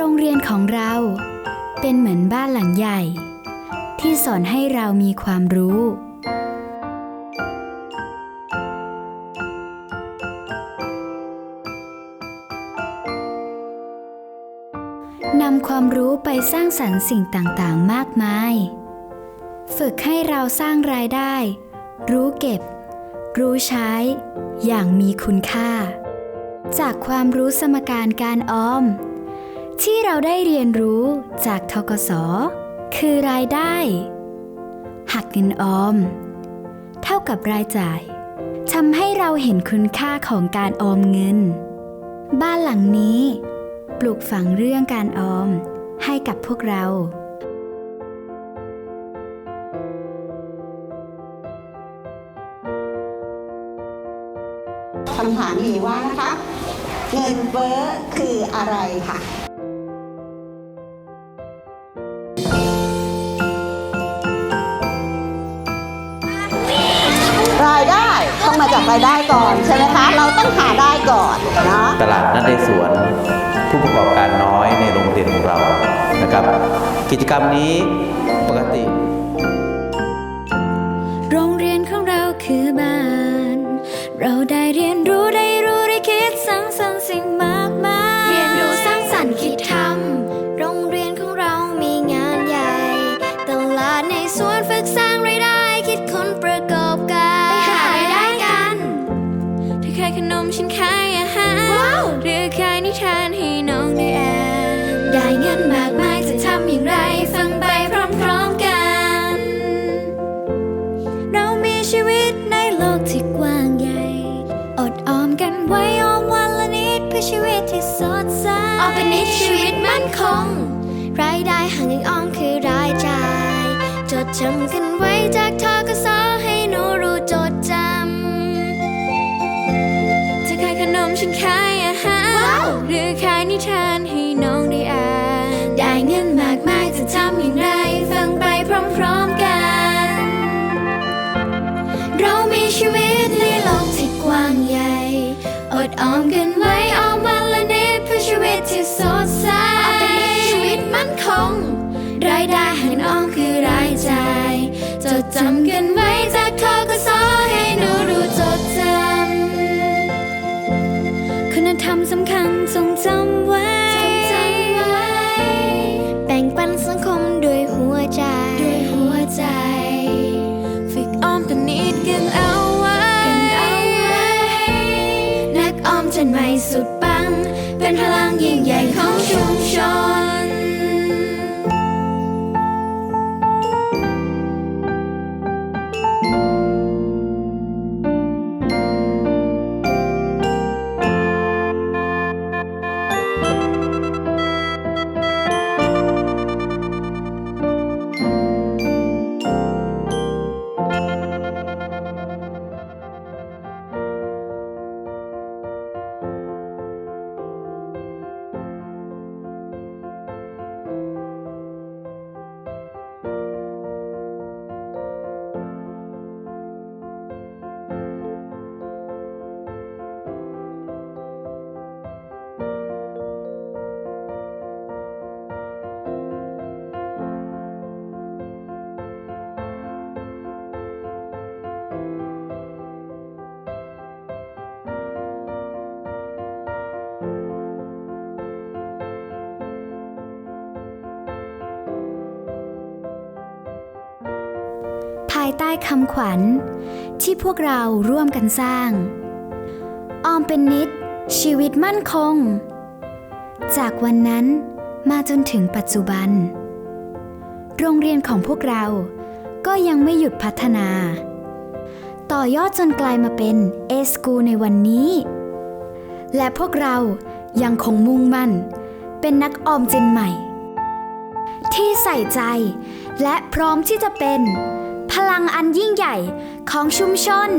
โรงเรียนของเราเป็นเหมือนบ้านหลังใหญ่ ที่สอนให้เรามีความรู้ นำความรู้ไปสร้างสรรค์สิ่งต่างๆ มากมาย ฝึกให้เราสร้างรายได้ รู้เก็บ รู้ใช้ อย่างมีคุณค่า จากความรู้สมการการออม ที่เราได้เรียนรู้จากทกศคือรายได้ หักเงินออม เท่ากับรายจ่ายทำให้เราเห็นคุณค่าของการออมเงิน บ้านหลังนี้ ปลูกฝังเรื่องการออมให้กับพวกเราคำถามมีว่านะคะ เงินเฟ้อคืออะไรค่ะ มาจากรายได้ก่อนใช่ไหมคะ เราต้องหาได้ก่อนเนาะตลาดนัดในสวน ผู้ประกอบการน้อยในโรงเรียนของเรานะครับ กิจกรรมนี้าขายขนมฉันขายอาหารหรือขายนิทานให้น้องได้อ่านได้เงินมากมายจะทำอย่างไรฟังไปพร้อมๆกัน เรามีชีวิตในโลกที่กว้างใหญ่ อดออมกันไว้ออมวันละนิดเพื่อชีวิตที่สดใสออมเป็นนิดชีวิตมั่นคง รายได้ห่างเงินออมคือรายจ่าย จดจำกันไว้จากทกสให้หนู ฉันขายอาหาร หรือขายนิทานให้น้องได้อ่าน ได้เงินมากมายจะทำอย่างไร ฟังไปพร้อมๆกัน เรามีชีวิตในโลกที่กว้างใหญ่ อดออมกันไว้ออมวันละนิดเพื่อชีวิตที่สดใสออมเป็นนิดชีวิตมั่นคง รายได้หันออมคือรายจ่ายจดจำกันไว้ สำคัญจงจำไว้ แบ่งปันสังคมด้วยหัวใจด้วยหัวใจฝึกออมตนนิดกันเอาไว้ นักอาไว้นักออมจนไม่สุดปัง เป็นพลังยิ่งใหญ่ายใต้คำขวัญ ที่พวกเราร่วมกันสร้าง ออมเป็นนิด ชีวิตมั่นคง จากวันนั้นมาจนถึงปัจจุบัน โรงเรียนของพวกเราก็ยังไม่หยุดพัฒนา ต่อยอดจนกลายมาเป็นเอสกูในวันนี้ และพวกเรายังคงมุ่งมั่น เป็นนักออมเจนใหม่ ที่ใส่ใจและพร้อมที่จะเป็น พลังอันยิ่งใหญ่ของชุมชน